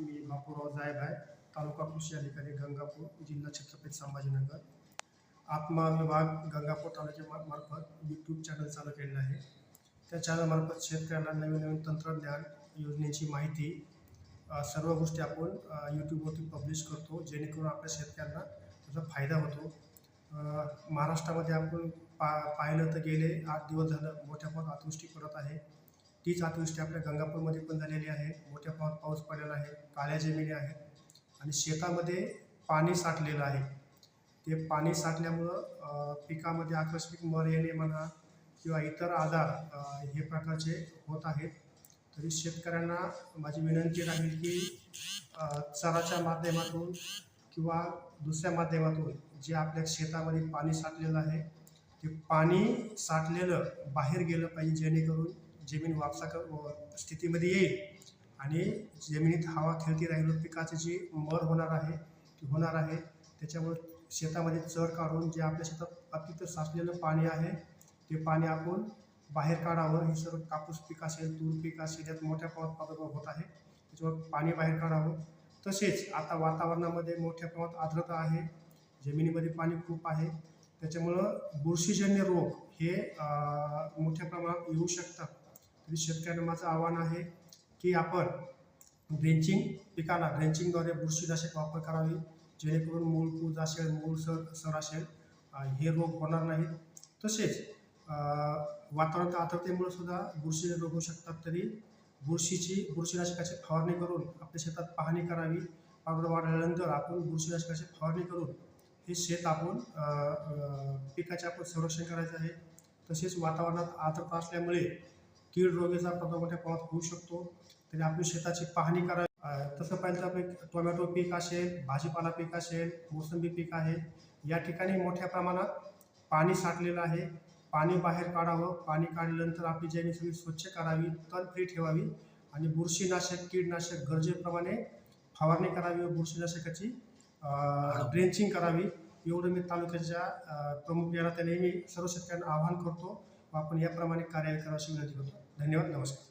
मी बापूराव जायब आहे तालुका कृषी अधिकारी गंगापूर जिल्हा छत्रपती संभाजीनगर. आत्मा विभाग गंगापूर तालुक्या मार्फत यूट्यूब चॅनल चालू केलेलं आहे. त्या चॅनलमार्फत शेतकऱ्यांना नवीन नवीन तंत्रज्ञान योजनेची माहिती सर्व गोष्टी आपण यूट्यूबवरती पब्लिश करतो जेणेकरून आपल्या शेतकऱ्यांना त्याचा फायदा होतो. महाराष्ट्रामध्ये आपण पा पाहिलं तर गेले आठ दिवस झालं मोठ्या प्रमाणात अतिवृष्टी पडत आहे. तीच अतिवृष्टी आपल्या गंगापूरमध्ये पण झालेली आहे. मोठ्या प्रमाणात पाऊस पडलेला आहे. काळ्या जमिनी आहेत. आणि शेतामध्ये पाणी साठलेलं आहे. ते पाणी साठल्यामुळं पिकामध्ये आकस्मिक मर येणे म्हणा किंवा इतर आजार हे प्रकारचे होत आहेत. तरी शेतकऱ्यांना माझी विनंती राहील की चराच्या माध्यमातून किंवा दुसऱ्या माध्यमातून जे आपल्या शेतामध्ये पाणी साठलेलं आहे ते पाणी साठलेलं बाहेर गेलं पाहिजे जेणेकरून जमीन वापसा क स्थितीमध्ये येईल. आणि जमिनीत हवा खेळती राहिलं पिकाची जी मर होणार आहे ती होणार आहे. त्याच्यामुळे शेतामध्ये चर काढून जे आपल्या शेतात अतिथं साचलेलं पाणी आहे ते पाणी आपण बाहेर काढावं. हे सर्व कापूस पीक असेल तूर पीक असेल यात मोठ्या प्रमाणात प्रादुर्भाव होत आहे. त्याच्यामुळे पाणी बाहेर काढावं. तसेच आता वातावरणामध्ये मोठ्या प्रमाणात आर्द्रता आहे. जमिनीमध्ये पाणी खूप आहे. त्याच्यामुळं बुरशीजन्य रोग हे मोठ्या प्रमाणात येऊ शकतात. आणि शेतकऱ्यांना माझं आव्हान आहे की आपण ड्रेंचिंग पिकाला ड्रेंचिंगद्वारे बुरशीनाशक वापर करावी जेणेकरून मूळ पूज असेल मूळ सर सर असेल हे रोग होणार नाहीत. तसेच वातावरणात आर्द्रतेमुळे सुद्धा बुरशी रोग होऊ शकतात. तरी बुरशीची बुरशीनाशकाची फवारणी करून आपल्या शेतात पाहणी करावी. प्रादुर्भाव वाढल्यानंतर आपण बुरशीनाशकाची फवारणी करून हे शेत आपण पिकाचे आपण संरक्षण करायचं आहे. तसेच वातावरणात आर्द्रता असल्यामुळे कीड रोगाचा प्रादुर्भाव मोठ्या प्रमाणात होऊ शकतो तरी आपली शेताची पाहणी करावी अ, तसं पाहिलं तर आपले टोमॅटो पीक असेल भाजीपाला पीक असेल मोसंबी पीक आहे. या ठिकाणी मोठ्या प्रमाणात पाणी साठलेलं आहे. पाणी बाहेर काढावं. पाणी काढल्यानंतर आपली जमीन सगळी स्वच्छ करावी तण फ्री ठेवावी आणि बुरशीनाशक कीडनाशक गरजेप्रमाणे फवारणी करावी व बुरशीनाशकाची ड्रेंचिंग करावी. एवढं मी तालुक्याच्या प्रमुख याला त्याने मी सर्व शेतकऱ्यांना आवाहन करतो व आपण याप्रमाणे कार्य करावी अशी विनंती करतो. धन्यवाद नमस्कार.